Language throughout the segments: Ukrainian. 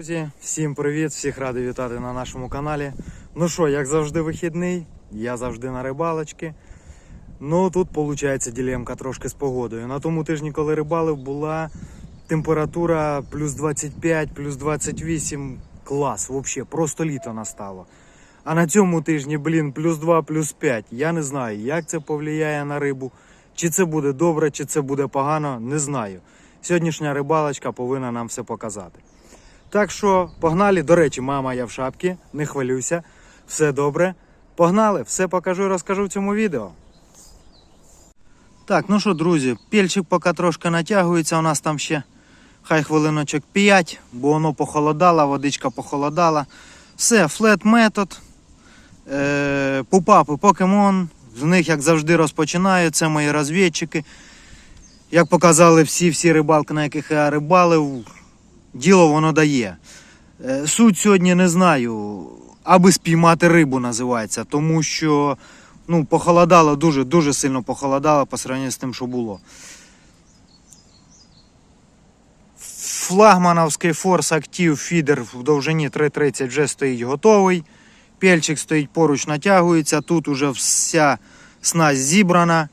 Друзі, всім привіт! Всіх радий вітати на нашому каналі. Ну що, як завжди, вихідний, я завжди на рибалочки. Ну тут виходить ділемка трошки з погодою. На тому тижні, коли рибалив, була температура плюс 25, плюс 28. Клас, взагалі, просто літо настало. А на цьому тижні, блін, плюс 2, плюс 5. Я не знаю, як це повлияє на рибу. Чи це буде добре, чи це буде погано, не знаю. Сьогоднішня рибалочка повинна нам все показати. Так що погнали. До речі, мама я в шапці, не хвилюйся, все добре. Погнали, все покажу і розкажу в цьому відео. Так, ну що, друзі, пільчик поки трошки натягується, у нас там ще хай хвилиночок 5, бо воно похолодало, водичка похолодала. Все, флет метод. Е, пупапи покемон. З них, як завжди, розпочинаю. Це мої розвідчики. Як показали всі всі рибалки, на яких я рибалив, діло воно дає. Е, Суть сьогодні не знаю, аби спіймати рибу називається, тому що ну, похолодало дуже, дуже сильно похолодало по сравнению з тим, що було. Флагмановський Force Active фідер в довжині 3.30 вже стоїть готовий. Пельчик стоїть поруч, натягується. Тут уже вся снасть зібрана.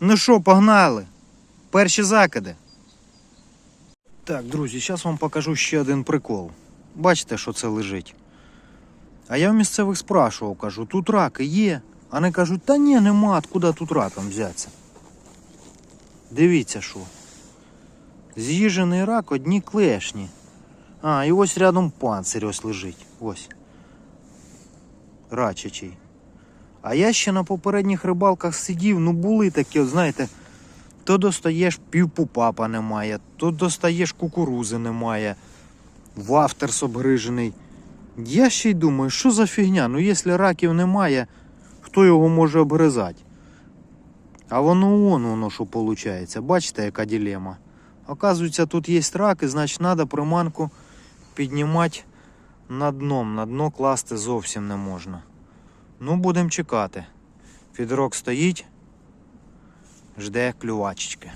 Ну що, погнали? Перші закиди. Так, друзі, зараз вам покажу ще один прикол. Бачите, що це лежить. А я в місцевих спрашував, кажу, тут раки є. А вони кажуть, та ні, нема, откуда тут раком взятися. Дивіться що. З'їжений рак одні клешні. А, і ось рядом панцирь ось лежить. Ось. Рачачий. А я ще на попередніх рибалках сидів, ну були такі, знаєте, то достаєш півпупапа немає, то достаєш кукурузи немає, вафтерс обгрижений. Я ще й думаю, що за фігня? Ну якщо раків немає, хто його може обгризати? А воно вон воно що виходить. Бачите, яка дилема. Оказується, тут є раки, значить треба приманку піднімати на дном. На дно класти зовсім не можна. Ну, будемо чекати. Фідрок стоїть, жде клювачечки.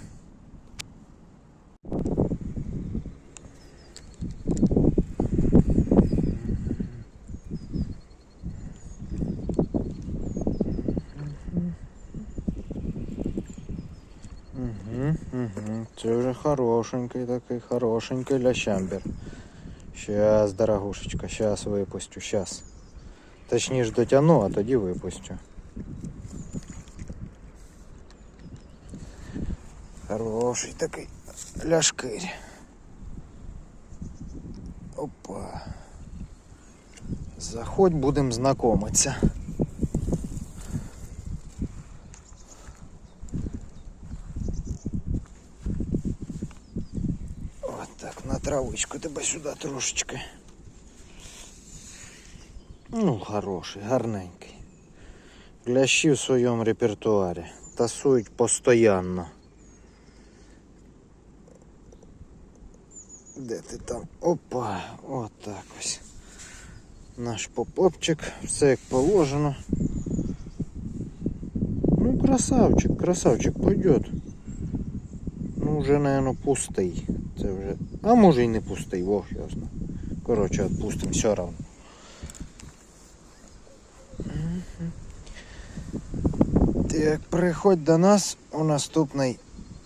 Угу, угу. Це вже хорошенький такий, хорошенький лящамбер. Щас, дорогушечка, щас випустю, щас. Точніше дотягну, а тоді випустю. Хороший такий ляшкирь. Опа. Заходь, будемо знайомитися. От так, на травичку тебе сюди трошечки. Ну, хороший, гарненький. Лящі в своєму репертуарі. Тасують постійно. Де ти там? Опа, от так ось. Наш попопчик, все як положено. Ну, красавчик, красавчик пойдет. Ну, вже, наверное, пустий. Це вже. А може і не пустий, бог знає. Коротше, відпустимо все равно. Так, приходь до нас у наступний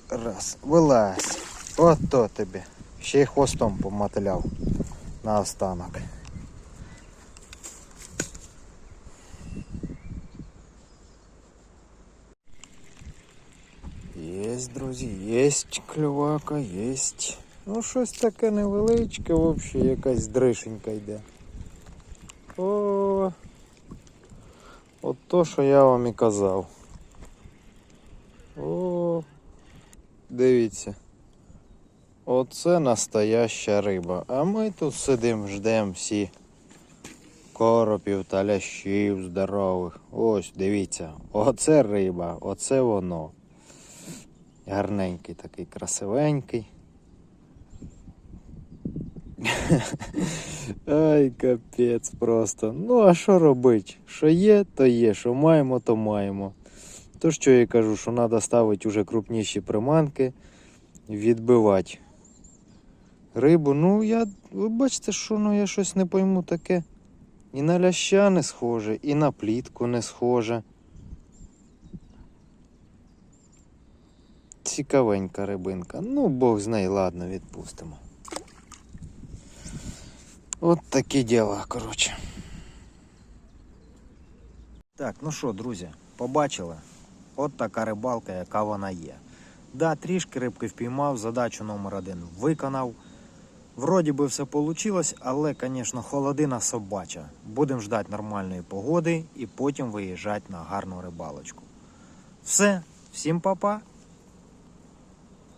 раз. Вилазь. Ото тобі. Ще й хвостом помотиляв на останок. Єсть, друзі, єсть клювака, єсть. Ну, щось таке невеличке, взагалі, якась дришенька йде. О, от то, що я вам і казав. О, дивіться. Оце настояща риба. А ми тут сидимо, ждемо всі коропів та лящів здорових. Ось, дивіться, оце риба, оце воно. Гарненький такий, красивенький. Ай, капець просто. Ну, а що робити? Що є, то є, що маємо, то маємо. То що я кажу, що треба ставити уже крупніші приманки, відбивати Рибу, ну я. Ви бачите, що ну я щось не пойму таке. І на ляща не схоже, і на плітку не схоже. Цікавенька рибинка. Ну, Бог з неї, ладно, відпустимо. От такі діла, коротше. Так, ну що, друзі, побачили? От така рибалка, яка вона є. Да, трішки рибки впіймав, задачу номер один виконав. Вроді би все вийшло, але, звісно, холодина собача. Будемо ждати нормальної погоди і потім виїжджати на гарну рибалочку. Все, всім па-па!